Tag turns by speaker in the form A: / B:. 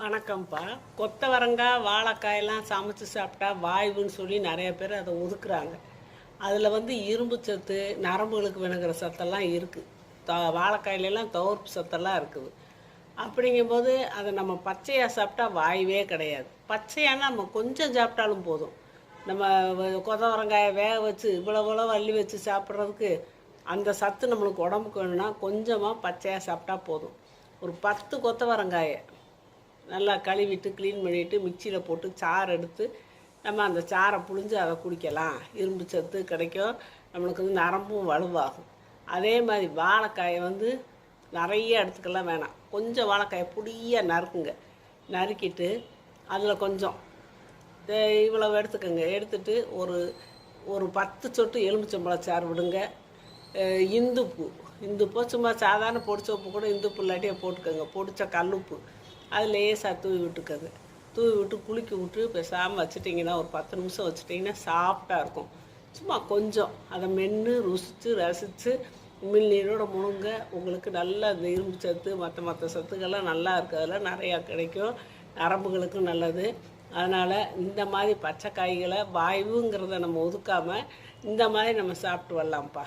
A: வணக்கம்ப்பா. கொத்தவரங்காய் வாழைக்காயெல்லாம் சமைச்சு சாப்பிட்டா வாய்வுன்னு சொல்லி நிறைய பேர் அதை ஒதுக்குறாங்க. அதில் வந்து இரும்பு சத்து நரம்புகளுக்கு வேணுங்கிற சத்தெல்லாம் இருக்குது த வாழைக்காயிலெல்லாம் துவர்ப்பு சத்தெல்லாம் இருக்குது. அப்படிங்கும்போது அதை நம்ம பச்சையாக சாப்பிட்டா வாய்வே கிடையாது. பச்சையானா நம்ம கொஞ்சம் சாப்பிட்டாலும் போதும். நம்ம கொதவரங்காயை கொத்தவரங்காயை வேக வச்சு இவ்வளோ இவ்வளோ அள்ளி வச்சு சாப்பிட்றதுக்கு அந்த சத்து நம்மளுக்கு உடம்புக்கு வேணும்னா கொஞ்சமாக பச்சையாக சாப்பிட்டா போதும். ஒரு பத்து கொத்தவரங்காயை நல்லா கழுவிட்டு க்ளீன் பண்ணிவிட்டு மிக்சியில் போட்டு சாறு எடுத்து நம்ம அந்த சாறை புழிஞ்சு அதை குடிக்கலாம். இரும்பு சத்து கிடைக்கும். நம்மளுக்கு வந்து நரம்பும் வலுவாகும். அதே மாதிரி வாழைக்காயை வந்து நிறைய எடுத்துக்கலாம் வேணாம். கொஞ்சம் வாழைக்காயை பொடியாக நறுக்குங்க. நறுக்கிட்டு அதில் கொஞ்சம். இவ்வளவு எடுத்துக்கோங்க. எடுத்துட்டு ஒரு ஒரு பத்து சொட்டு எலுமிச்சம்பழம் சாறு விடுங்க. அஹ் இந்துப்பு. இந்துப்போ சும்மா சாதாரண பொடிச்ச உப்பு கூட இந்துப்பு இல்லாட்டியே போட்டுக்கோங்க. பொடிச்ச கல்லுப்பு. அது லேசாக தூவி விட்டுக்கிறது தூவி விட்டு குளிக்க விட்டு பேசாமல் வச்சுட்டிங்கன்னா ஒரு பத்து நிமிஷம் வச்சுட்டிங்கன்னா சாஃப்டாக இருக்கும். சும்மா கொஞ்சம். அதை மென்று ருசித்து ரசித்து உமிழ்நீரோட முழுங்க. உங்களுக்கு நல்ல இந்த இரும்பு சத்து மற்ற மற்ற சத்துக்கள்லாம் நல்லா இருக்குது அதெல்லாம் நிறையா கிடைக்கும். நரம்புகளுக்கும் நல்லது. அதனால் இந்த மாதிரி பச்சை காய்களை வாய்வுங்கிறத நம்ம ஒதுக்காமல் இந்த மாதிரி நம்ம சாப்பிட்டு வரலாம்ப்பா.